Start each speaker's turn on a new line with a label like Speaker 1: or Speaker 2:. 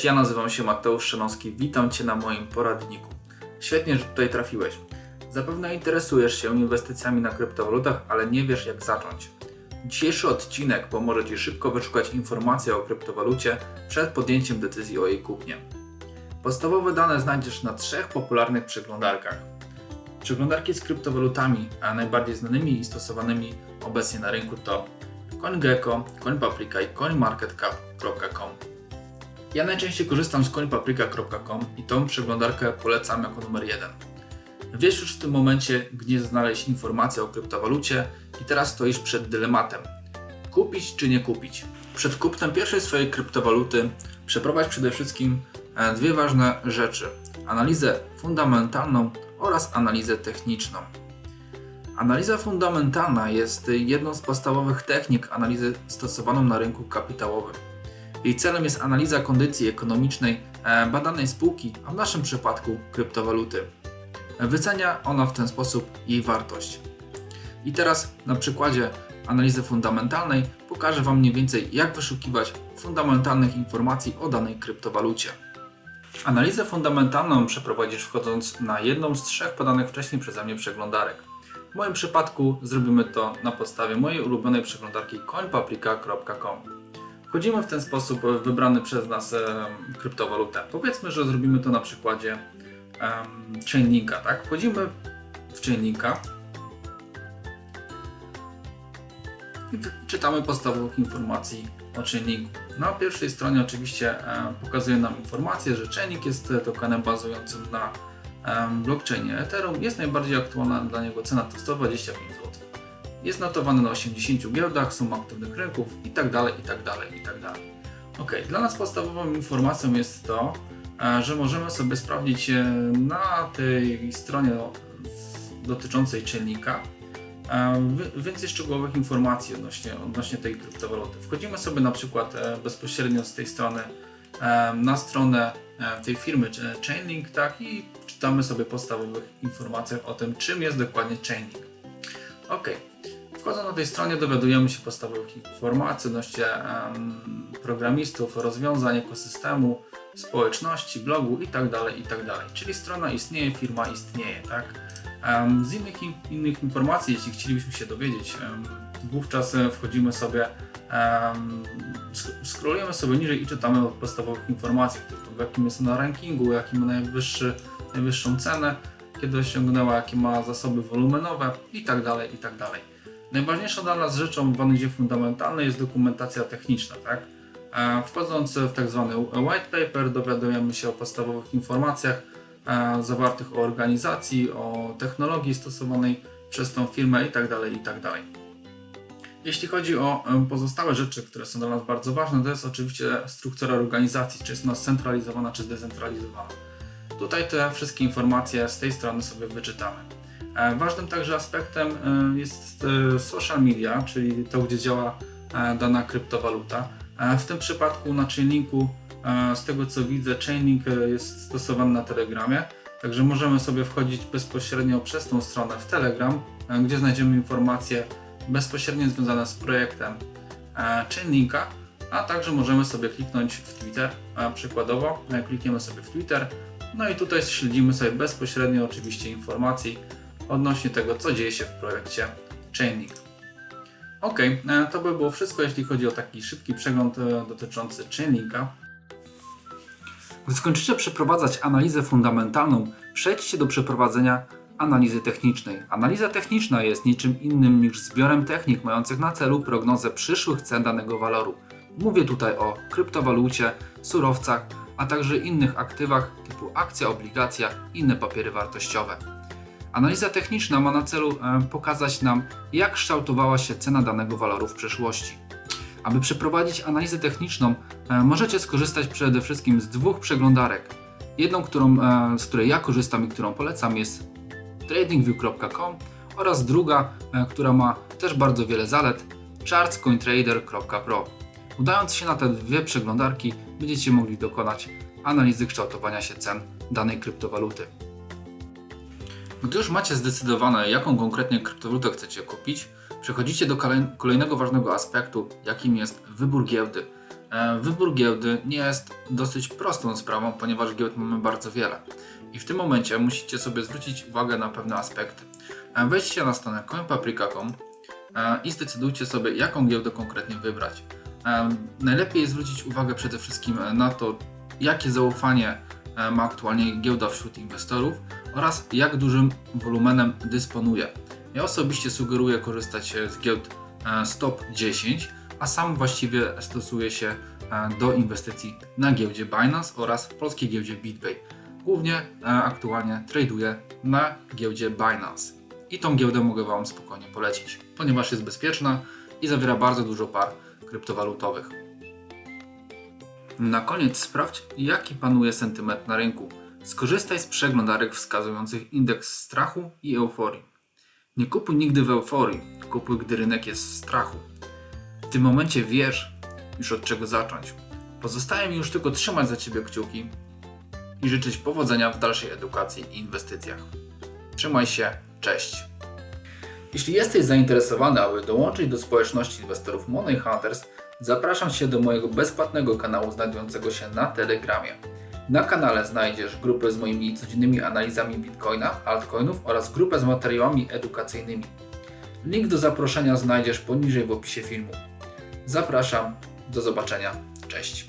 Speaker 1: Cześć, ja nazywam się Mateusz Szanowski, witam Cię na moim poradniku. Świetnie, że tutaj trafiłeś. Zapewne interesujesz się inwestycjami na kryptowalutach, ale nie wiesz jak zacząć. Dzisiejszy odcinek pomoże Ci szybko wyszukać informacje o kryptowalucie przed podjęciem decyzji o jej kupnie. Podstawowe dane znajdziesz na trzech popularnych przeglądarkach. Przeglądarki z kryptowalutami, a najbardziej znanymi i stosowanymi obecnie na rynku to CoinGecko, CoinPaprika i CoinMarketCap.com. Ja najczęściej korzystam z coinpaprika.com i tą przeglądarkę polecam jako numer jeden. Wiesz już w tym momencie, gdzie znaleźć informacje o kryptowalucie i teraz stoisz przed dylematem. Kupić czy nie kupić? Przed kupnem pierwszej swojej kryptowaluty przeprowadź przede wszystkim e, dwie ważne rzeczy. Analizę fundamentalną oraz analizę techniczną. Analiza fundamentalna jest jedną z podstawowych technik analizy stosowaną na rynku kapitałowym. Jej celem jest analiza kondycji ekonomicznej e, badanej spółki, a w naszym przypadku kryptowaluty. Wycenia ona w ten sposób jej wartość. I teraz na przykładzie analizy fundamentalnej pokażę Wam mniej więcej jak wyszukiwać fundamentalnych informacji o danej kryptowalucie. Analizę fundamentalną przeprowadzisz wchodząc na jedną z trzech podanych wcześniej przeze mnie przeglądarek. W moim przypadku zrobimy to na podstawie mojej ulubionej przeglądarki coinpaprika.com. Wchodzimy w ten sposób w wybrany przez nas em, kryptowalutę. Powiedzmy, że zrobimy to na przykładzie um, Chainlinka, tak? Wchodzimy w Chainlinka i czytamy podstawowych informacji o Chainlinku. Na pierwszej stronie oczywiście e, pokazuje nam informację, że Chainlink jest e, tokenem bazującym na blockchainie Ethereum. Jest najbardziej aktualna dla niego cena to 125 zł. Jest notowany na 80 giełdach, są aktywnych rynków i tak dalej, i tak dalej, i tak. Ok, dla nas podstawową informacją jest to, e, że możemy sobie sprawdzić e, na tej stronie dotyczącej czynnika e, więcej szczegółowych informacji odnośnie, odnośnie tej kryptowaluty. Wchodzimy sobie na przykład bezpośrednio z tej strony na stronę tej firmy Chainlink tak, i czytamy sobie podstawowych informacjach o tym, czym jest dokładnie Chainlink. Ok. Wchodząc na tej stronie dowiadujemy się podstawowych informacji odnośnie programistów, rozwiązań ekosystemu, społeczności, blogu itd., itd. Czyli strona istnieje, firma istnieje, tak? Z innych, in, innych informacji, jeśli chcielibyśmy się dowiedzieć, wówczas e, wchodzimy sobie, scrollujemy sobie niżej i czytamy od podstawowych informacji, typu w jakim jest ona rankingu, jaki ma najwyższy, najwyższą cenę, kiedy osiągnęła, jakie ma zasoby wolumenowe itd. itd. Najważniejszą dla nas rzeczą w analizie fundamentalnej jest dokumentacja techniczna. Tak? E, Wchodząc w tak zwany white paper dowiadujemy się o podstawowych informacjach e, zawartych o organizacji, o technologii stosowanej przez tą firmę itd. itd. Jeśli chodzi o e, pozostałe rzeczy, które są dla nas bardzo ważne, to jest oczywiście struktura organizacji, czy jest ona scentralizowana, czy zdecentralizowana. Tutaj te wszystkie informacje z tej strony sobie wyczytamy. E, Ważnym także aspektem e, jest e, social media, czyli to, gdzie działa dana kryptowaluta. W tym przypadku na Chainlinku, z tego co widzę, Chainlink jest stosowany na Telegramie, także możemy sobie wchodzić bezpośrednio przez tą stronę w Telegram, gdzie znajdziemy informacje bezpośrednio związane z projektem Chainlinka, a także możemy sobie kliknąć w Twitter, przykładowo klikniemy sobie w Twitter, no i tutaj śledzimy sobie bezpośrednio oczywiście informacji odnośnie tego, co dzieje się w projekcie Chainlink. Ok, e, to by było wszystko, jeśli chodzi o taki szybki przegląd e, dotyczący Chainlinka. Gdy skończycie przeprowadzać analizę fundamentalną, przejdźcie do przeprowadzenia analizy technicznej. Analiza techniczna jest niczym innym niż zbiorem technik mających na celu prognozę przyszłych cen danego waloru. Mówię tutaj o kryptowalucie, surowcach, a także innych aktywach typu akcja, obligacja i inne papiery wartościowe. Analiza techniczna ma na celu e, pokazać nam, jak kształtowała się cena danego waloru w przeszłości. Aby przeprowadzić analizę techniczną, e, możecie skorzystać przede wszystkim z dwóch przeglądarek. Jedną, którą, e, z której ja korzystam i którą polecam jest tradingview.com oraz druga, która ma też bardzo wiele zalet, chartscointrader.pro. Udając się na te dwie przeglądarki, będziecie mogli dokonać analizy kształtowania się cen danej kryptowaluty. Gdy już macie zdecydowane, jaką konkretnie kryptowalutę chcecie kupić, przechodzicie do kolej- kolejnego ważnego aspektu, jakim jest wybór giełdy. E, Wybór giełdy nie jest dosyć prostą sprawą, ponieważ giełd mamy bardzo wiele. I w tym momencie musicie sobie zwrócić uwagę na pewne aspekty. E, Wejdźcie na stronę coinpaprika.com e, i zdecydujcie sobie, jaką giełdę konkretnie wybrać. Najlepiej zwrócić uwagę przede wszystkim na to, jakie zaufanie ma aktualnie giełda wśród inwestorów oraz jak dużym wolumenem dysponuje. Ja osobiście sugeruję korzystać e, z giełd e, Stop 10, a sam właściwie stosuję się e, do inwestycji na giełdzie Binance oraz polskiej giełdzie BitPay. Głównie aktualnie traduję na giełdzie Binance. I tą giełdę mogę Wam spokojnie polecić, ponieważ jest bezpieczna i zawiera bardzo dużo par kryptowalutowych. Na koniec sprawdź, jaki panuje sentyment na rynku. Skorzystaj z przeglądarek wskazujących indeks strachu i euforii. Nie kupuj nigdy w euforii, kupuj gdy rynek jest w strachu. W tym momencie wiesz już od czego zacząć. Pozostaje mi już tylko trzymać za Ciebie kciuki i życzyć powodzenia w dalszej edukacji i inwestycjach. Trzymaj się, cześć! Jeśli jesteś zainteresowany, aby dołączyć do społeczności inwestorów Money Hunters, zapraszam Cię do mojego bezpłatnego kanału znajdującego się na Telegramie. Na kanale znajdziesz grupę z moimi codziennymi analizami Bitcoina, altcoinów oraz grupę z materiałami edukacyjnymi. Link do zaproszenia znajdziesz poniżej w opisie filmu. Zapraszam, do zobaczenia, cześć.